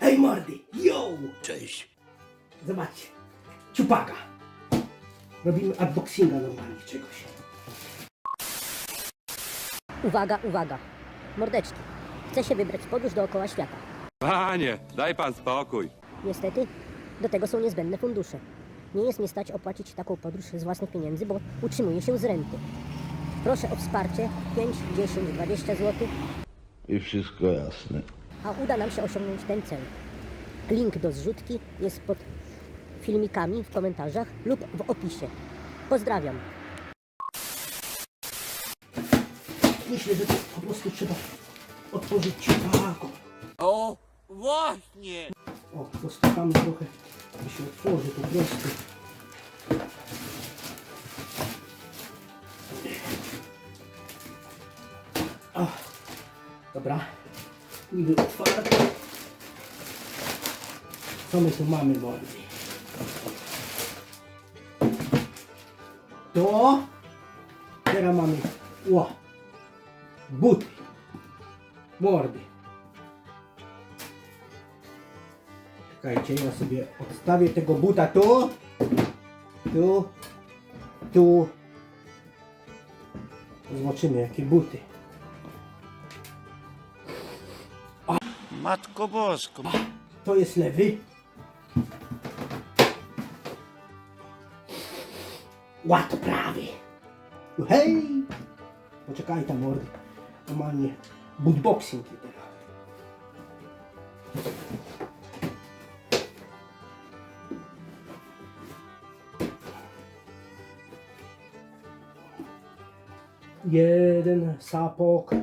Hej mordy, yo! Cześć. Zobaczcie, ciupaga. Robimy unboxinga normalnie czegoś. Uwaga, uwaga. Mordeczki. Chcę się wybrać w podróż dookoła świata. Panie, daj pan spokój. Niestety, do tego są niezbędne fundusze. Nie jest mnie stać opłacić taką podróż z własnych pieniędzy, bo utrzymuję się z renty. Proszę o wsparcie 5, 10, 20 zł, I wszystko jasne. A uda nam się osiągnąć ten cel. Link do zrzutki jest pod filmikami w komentarzach lub w opisie. Pozdrawiam. Myślę, że to po prostu trzeba otworzyć ciupago. O, właśnie! O, postukamy trochę, by się otworzy po prostu. O, dobra. Niby otwarte. Co my tu mamy, mordy? To teraz mamy ło, buty, mordy. Czekajcie, ja sobie odstawię tego buta tu, tu, tu. Zobaczymy jakie buty. Matko Bosko. To jest lewy. Ład prawy. Hej! Poczekaj tam mordy. Normalnie bootboxing teraz. Jeden sapok,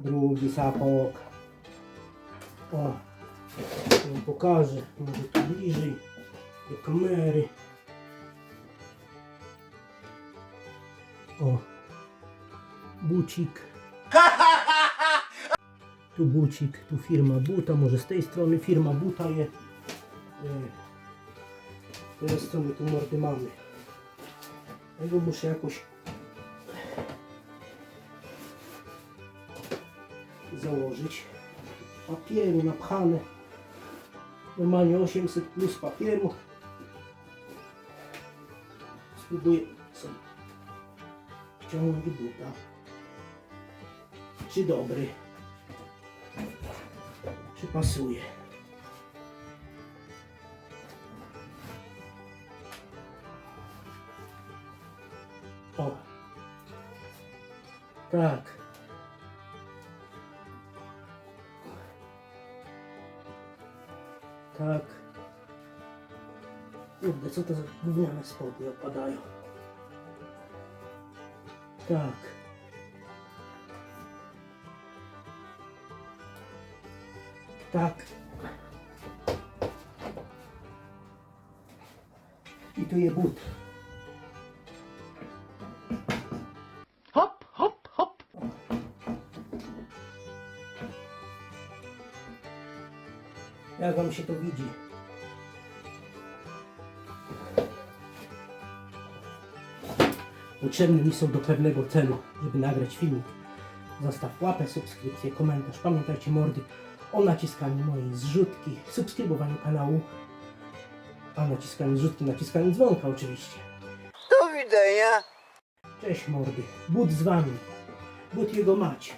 drugi sapok. O, ja wam pokażę, może tu bliżej do kamery. O, bucik. Tu bucik, tu firma buta, może z tej strony firma buta je. E, Teraz co my tu mordy mamy? Tego muszę jakoś założyć. Papieru napchane. Normalnie 800 plus papieru. Spróbuję sobie wciągnąć buta. Czy dobry? Czy pasuje? O. Tak. Tak. Kurde, co to za gówniane spodnie opadają. Tak. Tak. I tu je but. Jak wam się to widzi? Potrzebne mi są do pewnego celu, żeby nagrać filmik. Zostaw łapę, subskrypcję, komentarz. Pamiętajcie mordy o naciskaniu mojej zrzutki, subskrybowaniu kanału, a naciskaniu zrzutki, naciskaniu dzwonka oczywiście. Do widzenia. Cześć mordy, but z wami, but jego mać.